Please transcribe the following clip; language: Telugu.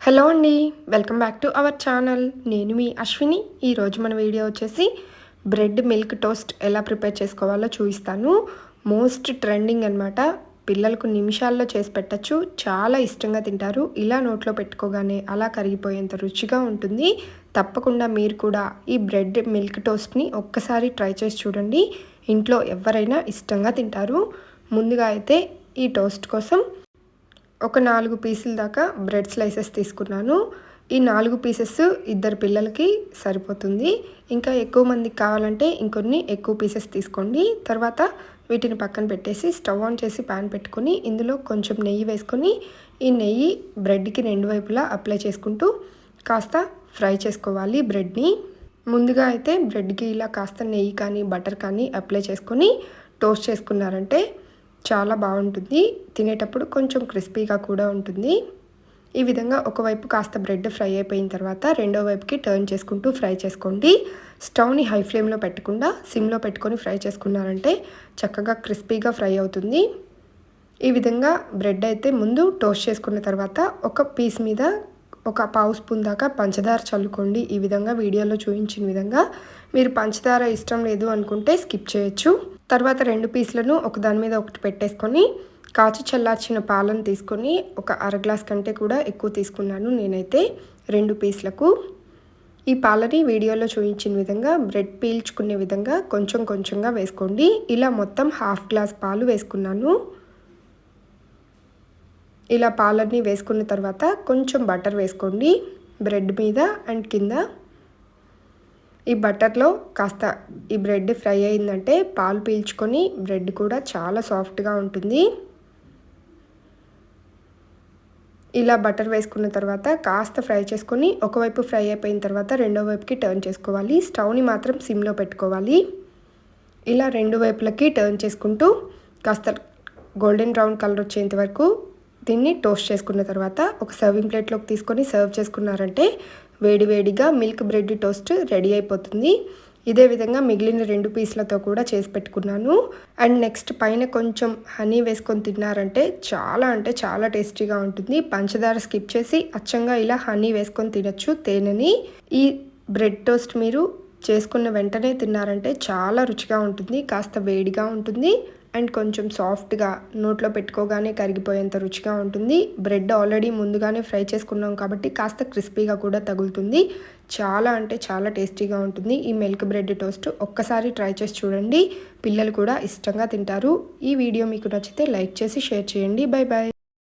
హలో అండి welcome back to our channel. నేను మీ అశ్విని. ఈరోజు మన వీడియో వచ్చేసి బ్రెడ్ మిల్క్ టోస్ట్ ఎలా ప్రిపేర్ చేసుకోవాలో చూపిస్తాను. మోస్ట్ ట్రెండింగ్ అనమాట పిల్లలకు నిమిషాల్లో చేసి పెట్టచ్చు. చాలా ఇష్టంగా తింటారు. ఇలా నోట్లో పెట్టుకోగానే అలా కరిగిపోయేంత రుచిగా ఉంటుంది. తప్పకుండా మీరు కూడా ఈ బ్రెడ్ మిల్క్ టోస్ట్ని ఒక్కసారి ట్రై చేసి చూడండి. ఇంట్లో ఎవరైనా ఇష్టంగా తింటారు. ముందుగా అయితే ఈ టోస్ట్ కోసం ఒక నాలుగు పీసుల దాకా బ్రెడ్ స్లైసెస్ తీసుకున్నాను. ఈ నాలుగు పీసెస్ ఇద్దరు పిల్లలకి సరిపోతుంది. ఇంకా ఎక్కువ మందికి కావాలంటే ఇంకొన్ని ఎక్కువ పీసెస్ తీసుకోండి. తర్వాత వీటిని పక్కన పెట్టేసి స్టవ్ ఆన్ చేసి ప్యాన్ పెట్టుకొని ఇందులో కొంచెం నెయ్యి వేసుకొని ఈ నెయ్యి బ్రెడ్కి రెండు వైపులా అప్లై చేసుకుంటూ కాస్త ఫ్రై చేసుకోవాలి బ్రెడ్ని. ముందుగా అయితే బ్రెడ్కి ఇలా కాస్త నెయ్యి కానీ బటర్ కానీ అప్లై చేసుకొని టోస్ట్ చేసుకున్నారంటే చాలా బాగుంటుంది. తినేటప్పుడు కొంచెం క్రిస్పీగా కూడా ఉంటుంది. ఈ విధంగా ఒకవైపు కాస్త బ్రెడ్ ఫ్రై అయిపోయిన తర్వాత రెండో వైపుకి టర్న్ చేసుకుంటూ ఫ్రై చేసుకోండి. స్టవ్ని హై ఫ్లేమ్లో పెట్టకుండా సిమ్లో పెట్టుకొని ఫ్రై చేసుకున్నారంటే చక్కగా క్రిస్పీగా ఫ్రై అవుతుంది. ఈ విధంగా బ్రెడ్ అయితే ముందు టోస్ట్ చేసుకున్న తర్వాత ఒక పీస్ మీద ఒక పావు స్పూన్ దాకా పంచదార చల్లుకోండి. ఈ విధంగా వీడియోలో చూపించిన విధంగా. మీరు పంచదార ఇష్టం లేదు అనుకుంటే స్కిప్ చేయొచ్చు. తర్వాత రెండు పీసులను ఒకదాని మీద ఒకటి పెట్టేసుకొని కాచి చల్లార్చిన పాలను తీసుకొని ఒక అర గ్లాస్ కంటే కూడా ఎక్కువ తీసుకున్నాను నేనైతే రెండు పీసులకు. ఈ పాలని వీడియోలో చూపించిన విధంగా బ్రెడ్ పీల్చుకునే విధంగా కొంచెం కొంచెంగా వేసుకోండి. ఇలా మొత్తం హాఫ్ గ్లాస్ పాలు వేసుకున్నాను. ఇలా పాలన్నీ వేసుకున్న తర్వాత కొంచెం బటర్ వేసుకోండి బ్రెడ్ మీద అండ్ కింద. ఈ బటర్లో కాస్త ఈ బ్రెడ్ ఫ్రై అయిందంటే పాలు పీల్చుకొని బ్రెడ్ కూడా చాలా సాఫ్ట్గా ఉంటుంది. ఇలా బటర్ వేసుకున్న తర్వాత కాస్త ఫ్రై చేసుకొని ఒకవైపు ఫ్రై అయిపోయిన తర్వాత రెండో వైపుకి టర్న్ చేసుకోవాలి. స్టవ్ని మాత్రం సిమ్లో పెట్టుకోవాలి. ఇలా రెండు వైపులకి టర్న్ చేసుకుంటూ కాస్త గోల్డెన్ బ్రౌన్ కలర్ వచ్చేంత వరకు దీన్ని టోస్ట్ చేసుకున్న తర్వాత ఒక సర్వింగ్ ప్లేట్లోకి తీసుకొని సర్వ్ చేసుకున్నారంటే వేడివేడిగా మిల్క్ బ్రెడ్ టోస్ట్ రెడీ అయిపోతుంది. ఇదే విధంగా మిగిలిన రెండు పీసులతో కూడా చేసి పెట్టుకున్నాను. అండ్ నెక్స్ట్ పైన కొంచెం హనీ వేసుకొని తిన్నారంటే చాలా అంటే చాలా టేస్టీగా ఉంటుంది. పంచదార స్కిప్ చేసి అచ్చంగా ఇలా హనీ వేసుకొని తినచ్చు తేనెని. ఈ బ్రెడ్ టోస్ట్ మీరు చేసుకున్న వెంటనే తిన్నారంటే చాలా రుచిగా ఉంటుంది. కాస్త వేడిగా ఉంటుంది. అండ్ కొంచెం సాఫ్ట్గా నోట్లో పెట్టుకోగానే కరిగిపోయేంత రుచిగా ఉంటుంది. బ్రెడ్ ఆల్రెడీ ముందుగానే ఫ్రై చేసుకున్నాం కాబట్టి కాస్త క్రిస్పీగా కూడా తగులుతుంది. చాలా అంటే చాలా టేస్టీగా ఉంటుంది. ఈ మిల్క్ బ్రెడ్ టోస్ట్ ఒక్కసారి ట్రై చేసి చూడండి. పిల్లలు కూడా ఇష్టంగా తింటారు. ఈ వీడియో మీకు నచ్చితే లైక్ చేసి షేర్ చేయండి. Bye bye